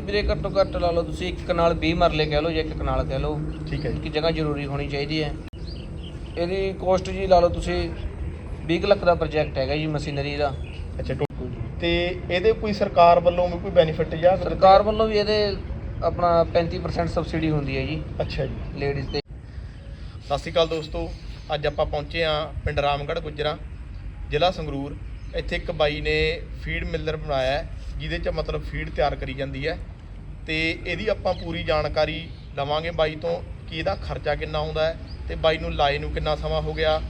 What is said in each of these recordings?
ਇਹਦੀ ਵੀਰੇ ਘੱਟੋ ਘੱਟ ਲਾ ਲਓ ਤੁਸੀਂ ਇੱਕ ਨਾਲ 20 ਮਰਲੇ ਕਹਿ ਲਓ ਜਾਂ ਇੱਕ ਕਨਾਲ ਕਹਿ ਲਓ। ਠੀਕ ਹੈ ਜੀ। ਕਿ ਜਗ੍ਹਾ ਜ਼ਰੂਰੀ ਹੋਣੀ ਚਾਹੀਦੀ ਹੈ। ਇਹਦੀ ਕੋਸਟ ਜੀ ਲਾ ਲਓ ਤੁਸੀਂ 20 ਕੁ ਲੱਖ ਦਾ ਪ੍ਰੋਜੈਕਟ ਹੈਗਾ ਜੀ ਮਸ਼ੀਨਰੀ ਦਾ। ਅੱਛਾ ਟੋ- ਤੇ ਇਹਦੇ ਕੋਈ ਸਰਕਾਰ ਵੱਲੋਂ ਵੀ ਕੋਈ ਬੈਨੀਫਿਟ ਜਾਂ ਸਰਕਾਰ ਵੱਲੋਂ ਵੀ ਇਹਦੇ ਆਪਣਾ 35% ਸਬਸਿਡੀ ਹੁੰਦੀ ਹੈ ਜੀ। ਅੱਛਾ ਜੀ। ਲੇਡੀਜ਼ ਤੇ। ਸਤਿ ਸ਼੍ਰੀ ਅਕਾਲ ਦੋਸਤੋ ਅੱਜ ਆਪਾਂ ਪਹੁੰਚੇ ਆ ਪਿੰਡ ਰਾਮਗੜ੍ਹ ਗੁੱਜਰਾਂ ਜ਼ਿਲ੍ਹਾ ਸੰਗਰੂਰ। ਇੱਥੇ ਇੱਕ ਬਾਈ ਨੇ ਫੀਡ ਮਿਲਰ ਬਣਾਇਆ ਹੈ। ਜਿਹਦੇ 'ਚ ਮਤਲਬ ਫੀਡ ਤਿਆਰ ਕਰੀ ਜਾਂਦੀ ਹੈ। ਤੇ ਇਹਦੀ ਆਪਾਂ ਪੂਰੀ ਜਾਣਕਾਰੀ ਲਵਾਂਗੇ ਬਾਈ ਤੋਂ ਕਿ ਇਹਦਾ ਖਰਚਾ ਕਿੰਨਾ ਆਉਂਦਾ ਹੈ ਤੇ ਬਾਈ ਨੂੰ ਲਾਏ ਨੂੰ ਕਿੰਨਾ ਸਮਾਂ ਹੋ ਗਿਆ।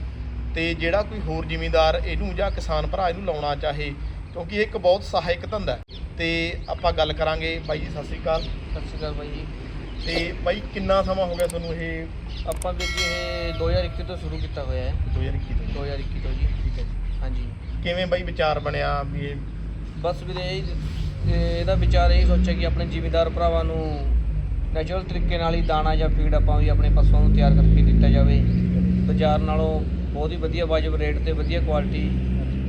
ਤੇ ਜਿਹੜਾ ਕੋਈ ਹੋਰ ਜ਼ਿਮੀਂਦਾਰ ਇਹਨੂੰ ਜਾਂ ਕਿਸਾਨ ਭਰਾ ਇਹਨੂੰ ਲਾਉਣਾ ਚਾਹੇ ਕਿਉਂਕਿ ਇਹ ਇੱਕ ਬਹੁਤ ਸਹਾਇਕ ਧੰਦਾ ਹੈ। ਤੇ ਆਪਾਂ ਗੱਲ ਕਰਾਂਗੇ ਬਾਈ ਜੀ ਸਤਿ ਸ਼੍ਰੀ ਅਕਾਲ। ਸਤਿ ਸ਼੍ਰੀ ਅਕਾਲ ਬਾਈ ਜੀ। ਤੇ ਬਾਈ ਕਿੰਨਾ ਸਮਾਂ ਹੋ ਗਿਆ ਤੁਹਾਨੂੰ ਇਹ? ਆਪਾਂ ਵੀਰ ਜੀ ਇਹ 2021 ਤੋਂ ਸ਼ੁਰੂ ਕੀਤਾ ਹੋਇਆ ਹੈ। 2021 ਤੋਂ 2021 ਤੋਂ ਜੀ। ਠੀਕ ਹੈ ਜੀ। ਹਾਂਜੀ। ਕਿਵੇਂ ਬਾਈ ਵਿਚਾਰ ਬਣਿਆ ਵੀ ਇਹ ਬਸ ਵੀਰੇ ਇਹ ਇਹ- ਇਹਦਾ ਵਿਚਾਰ ਇਹ ਸੋਚਿਆ ਕਿ ਆਪਣੇ ਜ਼ਿਮੀਂਦਾਰ ਭਰਾਵਾਂ ਨੂੰ ਨੈਚੁਰਲ ਤਰੀਕੇ ਨਾਲ ਹੀ ਦਾਣਾ ਜਾਂ ਫੀਡ ਆਪਾਂ ਵੀ ਆਪਣੇ ਪਸ਼ੂਆਂ ਨੂੰ ਤਿਆਰ ਕਰਕੇ ਦਿੱਤਾ ਜਾਵੇ। ਬਾਜ਼ਾਰ ਨਾਲੋਂ ਬਹੁਤ ਹੀ ਵਧੀਆ ਵਾਜਬ ਰੇਟ ਤੇ ਵਧੀਆ ਕੁਆਲਿਟੀ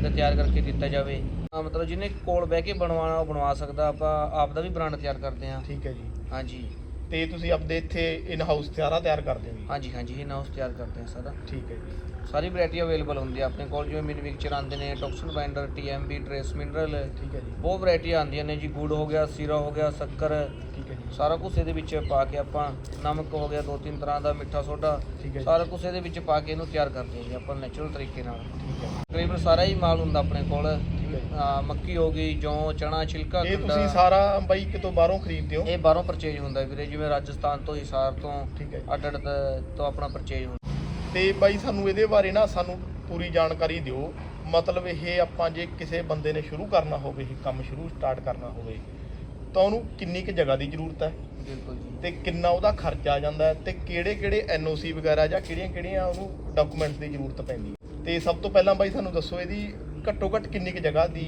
ਦਾ ਤਿਆਰ ਕਰਕੇ ਦਿੱਤਾ ਜਾਵੇ। ਹਾਂ, ਮਤਲਬ ਜਿਹਨੇ ਕੋਲ ਬਹਿ ਕੇ ਬਣਵਾਉਣਾ ਉਹ ਬਣਵਾ ਸਕਦਾ। ਆਪਾਂ ਆਪ ਦਾ ਵੀ ਬ੍ਰਾਂਡ ਤਿਆਰ ਕਰਦੇ ਹਾਂ। ਠੀਕ ਹੈ ਜੀ। ਹਾਂਜੀ। ਤੇ ਤੁਸੀਂ ਆਪਦੇ ਇੱਥੇ ਇਨ ਹਾਊਸ ਤਿਆਰਾ ਤਿਆਰ ਕਰਦੇ ਹੋ ਜੀ? ਹਾਂਜੀ ਹਾਂਜੀ ਇਹ ਨਾਉਸ ਤਿਆਰ ਕਰਦੇ ਹਾਂ ਸਾਰਾ। ਠੀਕ ਹੈ ਜੀ। ਸਾਰੀ ਵੈਰਾਈਟੀ ਅਵੇਲੇਬਲ ਹੁੰਦੀ ਹੈ ਆਪਣੇ ਕੋਲ ਜਿਵੇਂ ਮਿਨੀ ਮਿਕਸਚਰ ਆਉਂਦੇ ਨੇ toxin binder TMB trace mineral ਠੀਕ ਹੈ ਜੀ। ਬਹੁਤ ਵੈਰਾਈਟੀਆਂ ਆਉਂਦੀਆਂ ਨੇ ਜੀ। ਗੁੜ ਹੋ ਗਿਆ ਸੀਰਾ ਹੋ ਗਿਆ ਸ਼ੱਕਰ ਠੀਕ ਹੈ ਜੀ। ਸਾਰਾ ਕੁਝ ਇਹਦੇ ਵਿੱਚ ਪਾ ਕੇ ਆਪਾਂ ਨਮਕ ਹੋ ਗਿਆ ਦੋ ਤਿੰਨ ਤਰ੍ਹਾਂ ਦਾ ਮਿੱਠਾ ਸੋਡਾ ਠੀਕ ਹੈ ਜੀ। ਸਾਰਾ ਕੁਝ ਇਹਦੇ ਵਿੱਚ ਪਾ ਕੇ ਇਹਨੂੰ ਤਿਆਰ ਕਰਦੇ ਹਾਂ ਜੀ ਆਪਾਂ ਨੈਚੁਰਲ ਤਰੀਕੇ ਨਾਲ। ਠੀਕ ਹੈ। ਤਕਰੀਬਨ ਸਾਰਾ ਹੀ ਮਾਲ ਹੁੰਦਾ ਆਪਣੇ ਕੋਲ। ਮੱਕੀ ਹੋ ਗਈ ਜੌਂ ਚਣਾ ਛਿਲਕਾ ਇਹ ਤੁਸੀਂ ਸਾਰਾ ਬਾਈ ਕਿਤੋਂ ਬਾਹਰੋਂ ਖਰੀਦਦੇ ਹੋ ਇਹ ਬਾਹਰੋਂ ਪਰਚੇਜ ਹੁੰਦਾ ਵੀਰੇ। ਜਿਵੇਂ ਰਾਜਸਥਾਨ ਤੋਂ ਹਿਸਾਰ ਤੋਂ। ਅੱਡ ਅੱਡ ਤ- ਆਪਣਾ ਪਰਚੇਜ ਤੇ ਬਾਈ ਸਾਨੂੰ ਇਹਦੇ ਬਾਰੇ ਨਾ ਸਾਨੂੰ ਪੂਰੀ ਜਾਣਕਾਰੀ ਦਿਓ। ਮਤਲਬ ਇਹ ਆਪਾਂ ਜੇ ਕਿਸੇ ਬੰਦੇ ਨੇ ਸ਼ੁਰੂ ਕਰਨਾ ਹੋਵੇ ਇਹ ਕੰਮ ਸ਼ੁਰੂ ਸਟਾਰਟ ਕਰਨਾ ਹੋਵੇ ਤਾਂ ਉਹਨੂੰ ਕਿੰਨੀ ਕੁ ਜਗ੍ਹਾ ਦੀ ਜ਼ਰੂਰਤ ਹੈ? ਬਿਲਕੁਲ ਜੀ। ਤੇ ਕਿੰਨਾ ਉਹਦਾ ਖਰਚਾ ਆ ਜਾਂਦਾ ਹੈ ਤੇ ਕਿਹੜੇ ਕਿਹੜੇ ਐਨਓਸੀ ਵਗੈਰਾ ਜਾਂ ਕਿਹੜੀਆਂ ਕਿਹੜੀਆਂ ਉਹਨੂੰ ਡਾਕੂਮੈਂਟਸ ਦੀ ਜ਼ਰੂਰਤ ਪੈਂਦੀ ਹੈ? ਤੇ ਸਭ ਤੋਂ ਪਹਿਲਾਂ ਬਾਈ ਸਾਨੂੰ ਦੱਸੋ ਇਹਦੀ ਘੱਟੋ ਘੱਟ ਕਿੰਨੀ ਕੁ ਜਗ੍ਹਾ ਦੀ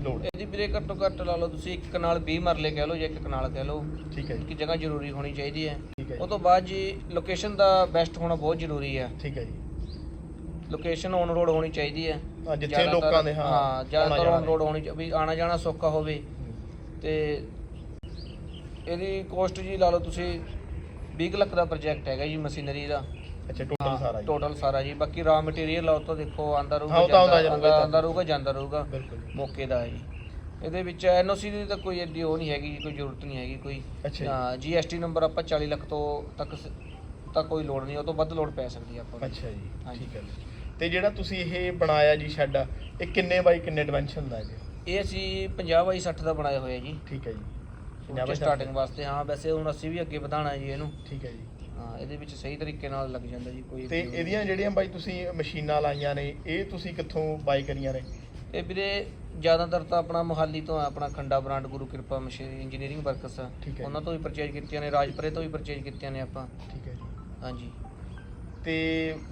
ਲੋੜ ਹੈ। ਇਹਦੀ ਵੀਰੇ ਘੱਟੋ ਘੱਟ ਲਾ ਲਓ ਤੁਸੀਂ ਇੱਕ ਨਾਲ 20 ਮਰਲੇ ਕਹਿ ਲਓ ਜਾਂ ਇੱਕ ਕਨਾਲ ਕਹਿ ਲਓ। ਠੀਕ ਹੈ ਜੀ। ਕਿ ਜਗ੍ਹਾ ਜ਼ਰੂਰੀ ਹੋਣੀ ਚਾਹੀਦੀ ਹੈ। ਠੀਕ ਹੈ ਉਹ ਤੋਂ ਬਾਅਦ ਜੀ ਲੋਕੇਸ਼ਨ ਦਾ ਬੈਸਟ ਹੋਣਾ ਬਹੁਤ ਜ਼ਰੂਰੀ ਹੈ। ਠੀਕ ਹੈ ਜੀ। ਲੋਕੇਸ਼ਨ ਔਨ ਰੋਡ ਹੋਣੀ ਚਾਹੀਦੀ ਹੈ। ਹਾਂ, ਜਿੱਥੇ ਜ਼ਿਆਦਾਤਰ- ਲੋਕਾਂ ਦੇ, ਹਾਂ, ਹਾਂ ਜ਼ਿਆਦਾਤਰ ਜਾਣਾ ਔਨ ਰੋਡ ਹੋਣੀ ਚਾਹੀਦੀ ਵੀ ਆਣਾ ਜਾਣਾ ਸੌਖਾ ਹੋਵੇ। ਤੇ ਇਹਦੀ ਕੋਸਟ ਜੀ ਲਾ ਲਓ ਤੁਸੀਂ 20 ਕੁ ਲੱਖ ਦਾ ਪ੍ਰੋਜੈਕਟ ਹੈਗਾ ਜੀ ਮਸ਼ੀਨਰੀ ਦਾ। ਅੱਛਾ ਟੋਟਲ ਸਾਰਾ ਜੀ ਟੋਟਲ ਸਾਰਾ ਜੀ। ਬਾਕੀ ਰਾ ਮਟੀਰੀਅਲ ਲਾਓ ਤਾਂ ਦੇਖੋ ਆਂਦਾ ਹਾਂ, ਉਹ ਤਾਂ ਆਉਂਦਾ ਜਾਂਦਾ- ਆਉਂਦਾ ਰਹੂਗਾ। ਜਾਂਦਾ ਰਹੂਗਾ। ਬਿਲਕੁਲ ਮੌਕੇ ਦਾ ਹੈ ਜੀ। ਇਹਦੇ ਵਿੱਚ ਐਨਓਸੀ ਦੀ ਤਾਂ ਕੋਈ ਐਡੀ ਉਹ ਨਹੀਂ ਹੈਗੀ ਜੀ, ਕੋਈ ਜ਼ਰੂਰਤ ਨਹੀਂ ਹੈਗੀ ਕੋਈ। ਅੱਛਾ ਜੀ। ਹਾਂ ਜੀਐਸਟੀ ਨੰਬਰ ਆਪਾਂ 40 ਲੱਖ ਤੋਂ ਤੱਕ ਸ- ਤਾਂ ਕੋਈ ਲੋੜ ਨਹੀਂ ਉਹ ਤੋਂ ਵੱਧ ਲੋੜ ਪੈ ਸਕਦੀ ਹੈ ਆਪਾਂ ਨੂੰ। ਅੱਛਾ ਜੀ ਹਾਂਜੀ। ਠੀਕ ਹੈ ਜੀ। ਤੇ ਜਿਹੜਾ ਤੁਸੀਂ ਇਹ ਬਣਾਇਆ ਜੀ ਸ਼ੈੱਡ ਇਹ ਕਿੰਨੇ ਬਾਈ ਕਿੰਨੇ ਡਿਮੈਂਸ਼ਨ ਦਾ ਹੈ ਜੀ? ਇਹ ਅਸੀਂ 50 ਬਾਈ 60 ਦਾ ਬਣਾਇਆ ਹੋਇਆ ਜੀ। ਠੀਕ ਹੈ ਜੀ। ਉਹ ਪੰਜਾਹ ਬਾਈ ਸਟਾਰਟਿੰਗ ਵਾਸਤੇ ਹਾਂ ਵੈਸੇ ਹੁਣ ਅਸੀਂ ਵੀ ਅੱਗੇ ਵਧਾਣਾ ਜੀ ਇਹਨੂੰ। ਠੀਕ ਹੈ ਜੀ। ਹਾਂ ਇਹਦੇ ਵਿੱਚ ਸਹੀ ਤਰੀਕੇ ਨਾਲ ਲੱਗ ਜਾਂਦਾ ਜੀ ਕੋਈ ਤੇ ਇਹਦੀਆਂ ਜਿਹੜੀਆਂ ਬਾਈ ਤੁਸੀਂ ਮਸ਼ੀਨਾਂ ਲਾਈਆਂ ਨੇ ਇਹ ਤੁਸੀਂ ਕਿੱਥੋਂ ਬਾਈ ਕਰੀਆਂ ਨੇ? ਇਹ ਵੀਰੇ ਜ਼ਿਆਦਾਤਰ ਤਾਂ ਆਪਣਾ ਮੁਹਾਲੀ ਤੋਂ ਆਪਣਾ ਖੰਡਾ ਬ੍ਰਾਂਡ ਗੁਰੂ ਕਿਰਪਾ ਮਸ਼ੀਨ ਇੰਜੀਨੀਅਰਿੰਗ ਵਰਕਸ ਉਹਨਾਂ ਤੋਂ ਵੀ ਪਰਚੇਜ ਕੀਤੀਆਂ ਨੇ ਰਾਜਪੁਰੇ ਤੋਂ ਵੀ ਪਰਚੇਜ ਕੀਤੀਆਂ ਨੇ ਆਪਾਂ। ਠੀਕ ਹੈ ਜੀ। ਹਾਂਜੀ। ਤੇ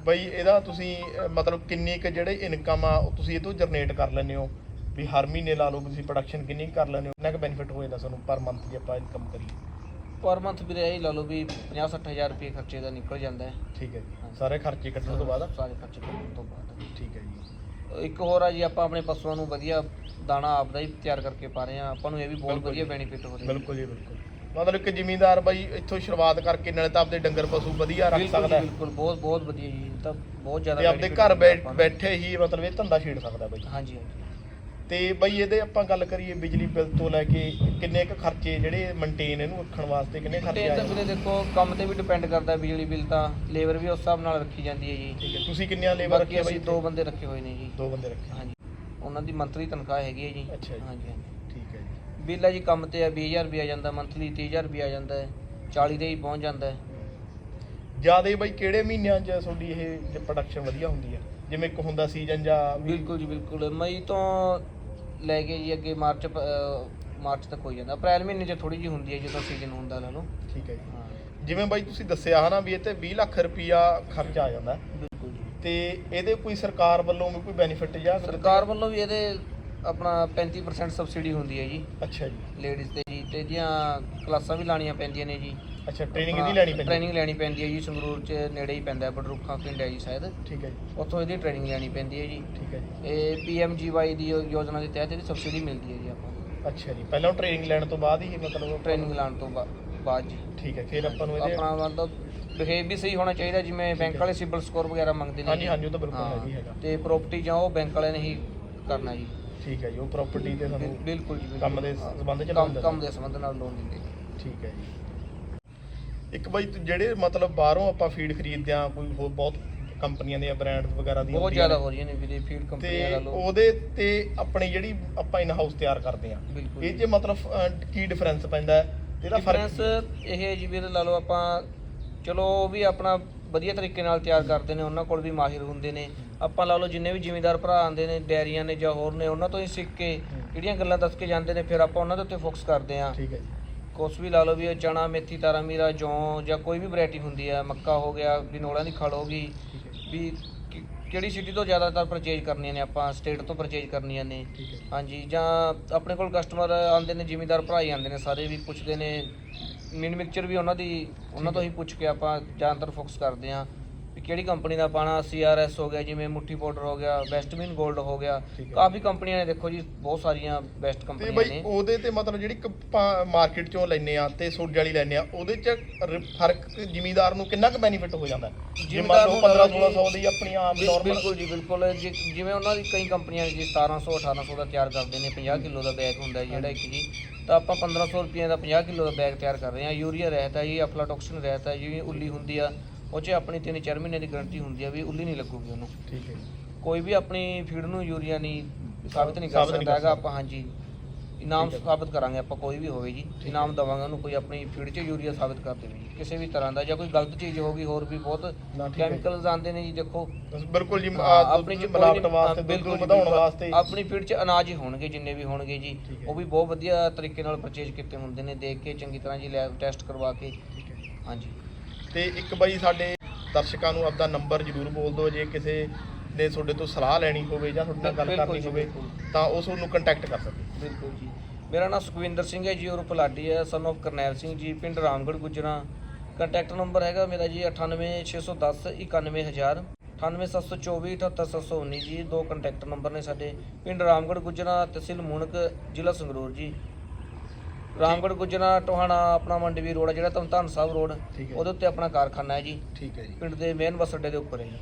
ਬਈ ਇਹਦਾ ਤੁਸੀਂ ਮਤਲਬ ਕਿੰਨੀ ਕੁ ਜਿਹੜੇ ਇਨਕਮ ਆ ਉਹ ਤੁਸੀਂ ਇਹ ਤੋਂ ਜਨਰੇਟ ਕਰ ਲੈਂਦੇ ਹੋ? ਵੀ ਹਰ ਮਹੀਨੇ ਲਾ ਲਓ ਤੁਸੀਂ ਪ੍ਰੋਡਕਸ਼ਨ ਕਿੰਨੀ ਕਰ ਲੈਂਦੇ ਹੋ? ਕਿੰਨਾ ਕੁ ਬੈਨੀਫਿਟ ਹੋ ਜਾਂਦਾ ਤੁਹਾਨੂੰ ਪਰ ਮੰਥ ਜੇ ਆਪਾਂ ਇਨਕਮ ਕਰੀਏ? ਪਰ ਮੰਥ ਵੀਰੇ ਇਹ ਲਾ ਲਓ ਵੀ 50 ਹਜ਼ਾਰ ਰੁਪਏ ਖਰਚੇ ਦਾ ਨਿਕਲ ਜਾਂਦਾ ਹੈ। ਠੀਕ ਹੈ ਜੀ। ਸਾਰੇ ਖਰਚੇ ਕੱਢਣ ਤੋਂ ਬਾਅਦ? ਸਾਰੇ ਖਰਚੇ ਕੱਢਣ ਤੋਂ ਬਾਅਦ। ਠੀਕ ਹੈ ਜੀ। ਇੱਕ ਹੋਰ ਆ ਜੀ ਆਪਾਂ ਆਪਣੇ ਪਸ਼ੂਆਂ ਨੂੰ ਵਧੀਆ ਦਾਣਾ ਆਪਦਾ ਹੀ ਤਿਆਰ ਕਰਕੇ ਪਾ ਰਹੇ ਆ ਆਪਾਂ ਨੂੰ ਇਹ ਵੀ ਬਹੁਤ ਬਿਲਕੁਲ ਵਧੀਆ ਜੀ। ਬੈਨੀਫਿਟ ਹੋ ਰਿਹਾ ਬਿਲਕੁਲ ਜੀ ਬਿਲਕੁਲ। ਮਤਲਬ ਕਿ ਜ਼ਿਮੀਂਦਾਰ ਬਾਈ ਇੱਥੋਂ ਸ਼ੁਰੂਆਤ ਕਰਕੇ ਨਾਲੇ ਤਾਂ ਆਪਦੇ ਡੰਗਰ ਪਸ਼ੂ ਵਧੀਆ ਰੱਖ ਬਿਲਕੁਲ ਸਕਦਾ ਜੀ, ਹੈ। ਬਿਲਕੁਲ। ਬਹੁਤ ਬਹੁਤ ਵਧੀਆ ਜੀ। ਇਹ ਤਾਂ ਬਹੁਤ ਜ਼ਿਆਦਾ ਤੇ ਆਪਦੇ benefit ਘਰ ਆਪਾਂ ਨੂੰ। ਬੈਠੇ ਹੀ ਮਤਲਬ ਇਹ ਧੰਦਾ ਛੇੜ ਸਕਦਾ ਬਾਈ। ਹਾਂਜੀ ਹਾਂਜੀ। ਤੇ ਬਈ ਇਹਦੇ ਆਪਾਂ ਗੱਲ ਕਰੀਏ ਬਿਜਲੀ ਬਿੱਲ ਤੋਂ ਲੈ ਕੇ ਕਿੰਨੇ ਕੁ ਖਰਚੇ ਜਿਹੜੇ ਮੇਨਟੇਨ ਇਹਨੂੰ ਰੱਖਣ ਵਾਸਤੇ ਕਿੰਨੇ ਖਰਚੇ ਆ ਤਾਂ ਵੀਰੇ ਦੇਖੋ ਕੰਮ ਤੇ ਵੀ ਡਿਪੈਂਡ ਕਰਦਾ ਬਿਜਲੀ ਬਿੱਲ ਤਾਂ ਲੇਬਰ ਵੀ ਉਸ ਹਿਸਾਬ ਨਾਲ ਰੱਖੀ ਜਾਂਦੀ ਹੈ ਜੀ। ਠੀਕ ਹੈ ਤੁਸੀਂ ਕਿੰਨੀਆਂ ਲੇਬਰ ਬਾਕੀ ਰੱਖੀਆਂ ਅਸੀਂ ਬਾਈ? ਦੋ ਬੰਦੇ ਰੱਖੇ ਹੋਏ ਨੇ ਜੀ। ਦੋ ਬੰਦੇ ਰੱਖੇ। ਹਾਂਜੀ। ਉਹਨਾਂ ਦੀ ਮੰਥਲੀ ਤਨਖਾਹ ਹੈਗੀ ਹੈ ਜੀ। ਅੱਛਾ ਜੀ। ਹਾਂਜੀ ਹਾਂਜੀ। ਠੀਕ ਹੈ ਜੀ। ਬਿੱਲ ਹੈ ਜੀ ਕੰਮ ਤੇ ਆ 20000 ਵੀ ਆ ਜਾਂਦਾ ਮੰਥਲੀ 30000 ਵੀ ਆ ਜਾਂਦਾ ਹੈ 40 ਦੇ ਹੀ ਪਹੁੰਚ ਜਾਂਦਾ ਹੈ। ਜਿਆਦੇ ਬਈ ਕਿਹੜੇ ਮਹੀਨਿਆਂ 'ਚ ਤੁਹਾਡੀ ਇਹ ਪ੍ਰੋਡਕਸ਼ਨ ਵਧੀਆ ਹੁੰਦੀ ਹੈ? ਜਿਵੇਂ ਇੱਕ ਹੁੰਦਾ ਸੀਜ਼ਨ ਜਾਂ ਵੀ- ਬਿਲਕੁਲ ਜੀ ਬਿਲਕੁਲ। ਮਈ ਤੋਂ ਲੈ ਕੇ ਜੀ ਅੱਗੇ ਮਾਰਚ ਪ- ਅਹ ਮਾਰਚ ਤੱਕ ਹੋ ਜਾਂਦਾ। ਅਪ੍ਰੈਲ ਮਹੀਨੇ 'ਚ ਥੋੜੀ ਜਿਹੀ ਹੁੰਦੀ ਹੈ ਜਦੋਂ ਸੀਜ਼ਨ ਹੁੰਦਾ ਲਾ ਲਓ। ਠੀਕ ਹੈ ਜੀ। ਹਾਂ। ਜਿਵੇਂ ਬਾਈ ਤੁਸੀਂ ਦੱਸਿਆ ਹਨਾ ਵੀ ਇਹ ਤੇ 20 ਲੱਖ ਰੁਪਈਆ ਖਰਚਾ ਆ ਜਾਂਦਾ। ਹੈ। ਬਿਲਕੁਲ ਜੀ। ਤੇ ਇਹਦੇ ਕੋਈ ਸਰਕਾਰ ਵੱਲੋਂ ਵੀ ਕੋਈ ਬੈਨੀਫਿਟ ਜਾਂ ਸਰਕਾਰ ਵੱਲੋਂ ਵੀ ਇਹਦੇ ਆਪਣਾ 35% ਸਬਸਿਡੀ ਹੁੰਦੀ ਹੈ ਜੀ। ਅੱਛਾ ਜੀ। ਲੇਡੀਜ਼ ਤੇ ਜੀ ਤੇ ਇਹਦੀਆਂ ਕਲਾਸਾਂ ਵੀ ਲਾਣੀਆਂ ਪੈਂਦੀਆਂ ਨੇ ਜੀ। ਅੱਛਾ ਟ੍ਰੇਨਿੰਗ ਇਹਦੀ ਲੈਣੀ ਪੈਂਦੀ ਟ੍ਰੇਨਿੰਗ ਲੈਣੀ ਪੈਂਦੀ ਹੈ ਜੀ ਸੰਗਰੂਰ 'ਚ ਨੇੜੇ ਹੀ ਪੈਂਦਾ ਬਡਰੁੱਖਾਂ ਪਿੰਡ ਹੈ ਜੀ ਸ਼ਾਇਦ। ਠੀਕ ਹੈ ਜੀ। ਉੱਥੋਂ ਇਹਦੀ ਟ੍ਰੇਨਿੰਗ ਲੈਣੀ ਪੈਂਦੀ ਹੈ ਜੀ। ਠੀਕ ਹੈ ਜੀ। ਇਹ ਪੀਐਮਜੀਵਾਈ ਦੀ ਯੋਜਨਾ ਦੇ ਤਹਿਤ ਇਹਦੀ ਸਬਸਿਡੀ ਮਿਲਦੀ ਹੈ ਜੀ ਆਪਾਂ ਨੂੰ। ਅੱਛਾ ਜੀ ਪਹਿਲਾਂ ਟ੍ਰੇਨਿੰਗ ਲੈਣ ਤੋਂ ਬਾਅਦ ਹੀ ਮਤਲਬ ਟ੍ਰੇਨਿੰਗ ਲਾਉਣ ਤੋਂ ਬਾਅਦ ਜੀ। ਠੀਕ ਹੈ ਫਿਰ ਆਪਾਂ ਨੂੰ ਇਹਦੇ ਆਪਣਾ ਮਤਲਬ ਬਿਹੇਵ ਵੀ ਸਹੀ ਹੋਣਾ ਚਾਹੀਦਾ ਜਿਵੇਂ ਬੈਂਕ ਵਾਲੇ ਸਿਬਲ ਸਕੋਰ ਵਗੈਰਾ ਮੰਗਦੇ ਨੇ ਹਾਂਜੀ। ਹਾਂਜੀ ਉਹ ਤਾਂ ਬਿਲਕੁਲ ਹਾਂ, ਹੈ ਜੀ ਹੈਗਾ। ਤੇ ਪ੍ਰਾਪਰਟੀ ਜਾਂ ਉਹ ਬੈਂਕ ਵਾਲਿਆਂ ਨੇ ਹੀ ਕਰਨਾ ਜੀ। ਠੀਕ ਹੈ ਜੀ ਉਹ ਪ੍ਰਾਪਰਟੀ ਤੇ ਸਾਨੂੰ ਬਿਲ- ਬਿਲਕੁਲ ਜੀ ਬਿਲਕੁਲ। ਕੰਮ ਦੇ ਸੰਬੰਧ ਚ ਕੰਮ ਲਾਉਂਦੇ ਕੰਮ ਦੇ ਸੰਬੰਧ ਨਾਲ ਲੋਨ ਦਿੰਦੇ ਜੀ। ਠੀਕ ਹੈ ਜੀ ਇੱਕ ਬਾਈ ਤੂੰ ਜਿਹੜੇ ਮਤਲਬ ਬਾਹਰੋਂ ਆਪਾਂ ਫੀਡ ਖਰੀਦਦੇ ਆ ਕੋਈ ਹੋਰ ਬਹੁਤ ਕੰਪਨੀਆਂ ਦੀਆਂ ਬ੍ਰਾਂਡ ਵਗੈਰਾ ਦੀਆਂ ਬਹੁਤ ਹੁੰਦੀਆਂ ਜ਼ਿਆਦਾ। ਹੋ ਰਹੀਆਂ ਨੇ ਵੀਰੇ ਫੀਡ ਤੇ ਕੰਪਨੀਆਂ ਦਾ ਲੋ ਉਹਦੇ ਤੇ ਆਪਣੀ ਜਿਹੜੀ ਆਪਾਂ ਇਨ ਹਾਊਸ ਤਿਆਰ ਕਰਦੇ ਆ ਬਿਲਕੁਲ ਇਹ ਜੀ। 'ਚ ਮਤਲਬ ਅਹ, ਕੀ ਡਿਫਰੈਂਸ ਪੈਂਦਾ ਹੈ ਇਹਦਾ ਫ਼ਰਕ ਡਿਫਰੈਂਸ ਇਹ ਹੈ ਜੀ ਵੀਰੇ ਲਾ ਲਓ ਆਪਾਂ ਚਲੋ ਉਹ ਵੀ ਆਪਣਾ ਵਧੀਆ ਤਰੀਕੇ ਨਾਲ ਤਿਆਰ ਕਰਦੇ ਨੇ ਉਹਨਾਂ ਕੋਲ ਵੀ ਮਾਹਿਰ ਹੁੰਦੇ ਨੇ ਆਪਾਂ ਲਾ ਲਓ ਜਿੰਨੇ ਵੀ ਜ਼ਿਮੀਂਦਾਰ ਭਰਾ ਆਉਂਦੇ ਨੇ ਡੈਰੀਆਂ ਨੇ ਜਾਂ ਹੋਰ ਨੇ ਉਹਨਾਂ ਤੋਂ ਹੀ ਸਿੱਖ ਕੇ ਜਿਹੜੀਆਂ ਗੱਲਾਂ ਦੱਸ ਕੇ ਜਾਂਦੇ ਨੇ ਫਿਰ ਆਪਾਂ ਉਹਨਾਂ ਦੇ ਉੱਤੇ ਫੋਕਸ ਕਰਦੇ ਆਂ ਠੀਕ ਹੈ ਜੀ। ਕੁਛ ਵੀ ਲਾ ਲਓ ਵੀ ਇਹ ਚਣਾ ਮੇਥੀ ਤਾਰਾ ਮੀਰਾ ਜੌਂ ਜਾਂ ਕੋਈ ਵੀ ਵੈਰਾਈਟੀ ਹੁੰਦੀ ਹੈ ਮੱਕਾ ਹੋ ਗਿਆ ਬਿਨੋਲਾਂ ਦੀ ਖੜ ਹੋ ਗਈ ਹੈ। ਵੀ ਕਿ- ਕਿਹੜੀ ਸਿਟੀ ਤੋਂ ਜ਼ਿਆਦਾਤਰ ਪਰਚੇਜ ਕਰਨੀਆਂ ਨੇ ਆਪਾਂ ਸਟੇਟ ਤੋਂ ਪਰਚੇਜ ਕਰਨੀਆਂ ਨੇ। ਠੀਕ ਹੈ। ਹਾਂਜੀ ਜਾਂ ਆਪਣੇ ਕੋਲ ਕਸਟਮਰ ਆਉਂਦੇ ਨੇ ਜ਼ਿਮੀਂਦਾਰ ਭਰਾ ਹੀ ਆਉਂਦੇ ਨੇ ਸਾਰੇ ਵੀ ਪੁੱਛਦੇ ਨੇ ਮਿਨ ਮਿਕਚਰ ਵੀ ਉਹਨਾਂ ਦੀ ਉਹਨਾਂ ਤੋਂ ਹੀ ਪੁੱਛ ਕੇ ਆਪਾਂ ਜ਼ਿਆਦਾਤਰ ਫੋਕਸ ਕਰਦੇ ਹਾਂ। ਵੀ ਕਿਹੜੀ ਕੰਪਨੀ ਦਾ ਪਾਣਾ? ਸੀਆਰਐਸ ਹੋ ਗਿਆ ਜਿਵੇਂ ਮੁੱਠੀ ਪਾਊਡਰ ਹੋ ਗਿਆ ਵੈਸਟਮਿਨ 골ਡ ਹੋ ਗਿਆ। ਠੀਕ ਹੈ। ਕਾਫੀ ਕੰਪਨੀਆਂ ਨੇ ਦੇਖੋ ਜੀ ਬਹੁਤ ਸਾਰੀਆਂ ਬੈਸਟ ਤੇ ਕੰਪਨੀਆਂ ਬਈ ਨੇ। ਉਹਦੇ ਤੇ ਮਤਲਬ ਜਿਹੜੀ ਮਾਰਕੀਟ ਚੋਂ ਲੈਨੇ ਆ ਤੇ ਸੋਡੇ ਵਾਲੀ ਲੈਨੇ ਆ ਉਹਦੇ ਚ ਰ- ਫ਼ਰਕ ਜ਼ਿਮੀਦਾਰ ਨੂੰ ਕਿੰਨਾ ਕੁ ਬੈਨੀਫਿਟ ਹੋ ਜਾਂਦਾ? ਜੇ ਮੰਨ ਜ਼ਿਮੀਂਦਾਰ ਲਓ ਨੂੰ 15 ਜੀ- 1600 ਦੀ ਆਪਣੀ ਆਮ ਬਿਲ- ਨਾਰਮਲ ਬਿਲਕੁਲ ਜੀ ਬਿਲਕੁਲ। ਜਿ- ਜਿਵੇਂ ਉਹਨਾਂ ਦੀ ਕਈ ਕੰਪਨੀਆਂ ਜੀ 1700 1800 ਦਾ ਤਿਆਰ ਕਰਦੇ ਨੇ 50 ਕਿਲੋ ਦਾ ਬੈਗ ਹੁੰਦਾ ਹੈ ਜਿਹੜਾ ਇੱਕ ਜੀ ਤਾਂ ਆਪਾਂ 1500 ਰੁਪਏ ਦਾ 50 ਕਿਲੋ ਦਾ ਬੈਗ ਤਿਆਰ ਕਰ ਰਹੇ ਹਾਂ। ਯੂਰੀਆ ਰਹਿਤ ਹੈ ਜੀ ਅਫਲਾਟੋਕਸਿਨ ਰਹਿਤ ਹੈ ਜਿਵੇਂ ਉੱਲੀ ਹੁੰਦੀ ਆ। ਉਹ 'ਚ ਆਪਣੀ 3-4 ਮਹੀਨੇ ਦੀ ਗਾਰੰਟੀ ਹੁੰਦੀ ਆ ਵੀ ਉੱਲੀ ਨਹੀਂ ਲੱਗੂਗੀ ਉਹਨੂੰ ਠੀਕ ਹੈ। ਕੋਈ ਵੀ ਆਪਣੀ ਫੀਡ ਨੂੰ ਯੂਰੀਆ ਨਹੀਂ ਸਾਬਿਤ ਨਹੀਂ ਕਰ ਸਾਬਿਤ ਨਹੀਂ ਸਕਦਾ ਕਰ ਹੈਗਾ। ਆਪਾਂ ਹਾਂਜੀ ਇਨਾਮ। ਸਾਬਿਤ ਕਰਾਂਗੇ ਆਪਾਂ ਕੋਈ ਵੀ ਹੋਵੇ ਜੀ। ਇਨਾਮ ਦਵਾਂਗੇ ਉਹਨੂੰ ਕੋਈ ਆਪਣੀ ਫੀਡ 'ਚ ਯੂਰੀਆ ਸਾਬਿਤ ਕਰ ਦੇਵੇ ਜੀ ਕਿਸੇ ਵੀ ਤਰ੍ਹਾਂ ਦਾ ਜਾਂ ਕੋਈ ਗਲਤ ਚੀਜ਼ ਹੋਗੀ ਹੋਰ ਵੀ ਬਹੁਤ ਨਾ, ਠੀਕ ਹੈ। ਕੈਮੀਕਲਸ ਆਉਂਦੇ ਨੇ ਜੀ ਦੇਖੋ ਬਸ ਬਿਲਕੁਲ ਜੀ ਆਪਣੀ ਆਪਣੀ ਚ ਚ ਕੋਈ ਮਿਲਾਵਟ ਨਹੀਂ- ਵਾਸਤੇ ਹਾਂ, ਦੁੱਧ ਨੂੰ ਬਿਲਕੁਲ ਜੀ, ਵਧਾਉਣ ਬਿਲਕੁਲ। ਵਾਸਤੇ ਆਪਣੀ ਫੀਡ 'ਚ ਅਨਾਜ ਹੀ ਹੋਣਗੇ ਜਿੰਨੇ ਵੀ ਹੋਣਗੇ ਜੀ ਠੀਕ ਹੈ। ਉਹ ਵੀ ਬਹੁਤ ਵਧੀਆ ਤਰੀਕੇ ਨਾਲ ਪਰਚੇਜ ਕੀਤੇ ਹੁੰਦੇ ਨੇ ਦੇਖ ਕੇ ਚੰਗੀ ਤਰ੍ਹਾਂ ਜੀ ਲੈਬ ਟੈਸਟ ਕਰਵਾ ਕੇ ਠੀਕ ਹੈ ਹਾਂਜੀ ਤੇ ਇੱਕ ਬਾਈ ਸਾਡੇ ਦਰਸ਼ਕਾਂ ਨੂੰ ਆਪਦਾ ਨੰਬਰ ਜ਼ਰੂਰ ਬੋਲ ਦਿਓ ਜੇ ਕਿਸੇ ਨੇ ਤੁਹਾਡੇ ਤੋਂ ਸਲਾਹ ਲੈਣੀ ਹੋਵੇ ਜਾਂ ਤੁਹਾਡੇ ਨਾਲ ਗੱਲ ਬਿਲਕੁਲ ਕਰਨੀ ਜੀ, ਹੋਵੇ ਬਿਲਕੁਲ। ਤਾਂ ਉਸ ਨੂੰ ਕੰਟੈਕਟ ਕਰ ਸਕਦੇ। ਬਿਲਕੁਲ ਜੀ। ਮੇਰਾ ਨਾਮ ਸੁਖਵਿੰਦਰ ਸਿੰਘ ਹੈ ਜੀ ਉਰਫ ਲਾਡੀ ਹੈ ਸਨ of ਕਰਨੈਲ ਸਿੰਘ ਜੀ ਪਿੰਡ ਰਾਮਗੜ੍ਹ ਗੁਜਰਾ। ਕੰਟੈਕਟ ਨੰਬਰ ਹੈਗਾ ਮੇਰਾ ਜੀ 98610 91000 98724 78719 ਜੀ ਦੋ ਕੰਟੈਕਟ ਨੰਬਰ ਨੇ ਸਾਡੇ। ਪਿੰਡ ਰਾਮਗੜ੍ਹ ਗੁਜਰਾ ਤਹਿਸੀਲ ਮੁਣਕ ਜ਼ਿਲ੍ਹਾ ਸੰਗਰੂਰ ਜੀ। ਰਾਮਗੜ੍ਹ ਗੁਜਰਾ ਟੋਹਾਣਾ ਆਪਣਾ ਮੰਡਵੀ ਰੋਡ ਜਿਹੜਾ ਧਮਧਾਨ ਸਾਹਿਬ ਰੋਡ। ਠੀਕ ਹੈ। ਉਹਦੇ ਉੱਤੇ ਆਪਣਾ ਕਾਰਖਾਨਾ ਹੈ ਜੀ। ਠੀਕ ਹੈ ਜੀ। ਪਿੰਡ ਦੇ ਮੇਨ ਬੱਸ ਅੱਡੇ ਦੇ ਉੱਪਰ ਹੈ ਜੀ।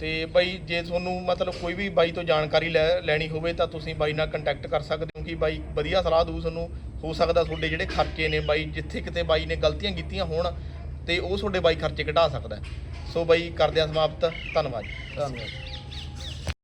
ਤੇ ਬਾਈ ਜੇ ਤੁਹਾਨੂੰ ਮਤਲਬ ਕੋਈ ਵੀ ਬਾਈ ਤੋਂ ਜਾਣਕਾਰੀ ਲੈ- ਲੈਣੀ ਹੋਵੇ ਤਾਂ ਤੁਸੀਂ ਬਾਈ ਨਾਲ ਕੰਟੈਕਟ ਕਰ ਸਕਦੇ ਹੋ ਕਿ ਬਾਈ ਵਧੀਆ ਸਲਾਹ ਦੂ ਤੁਹਾਨੂੰ ਹੋ ਸਕਦਾ ਤੁਹਾਡੇ ਜਿਹੜੇ ਖਰਚੇ ਨੇ ਬਾਈ ਜਿੱਥੇ ਕਿਤੇ ਬਾਈ ਨੇ ਗਲਤੀਆਂ ਕੀਤੀਆਂ ਹੋਣ ਤੇ ਉਹ ਤੁਹਾਡੇ ਬਾਈ ਖਰਚੇ ਘਟਾ ਸਕਦਾ ਹੈ। ਸੋ ਬਾਈ ਕਰਦੇ ਆ ਸਮਾਪਤ। ਧੰਨਵਾਦ ਧੰਨਵਾਦ।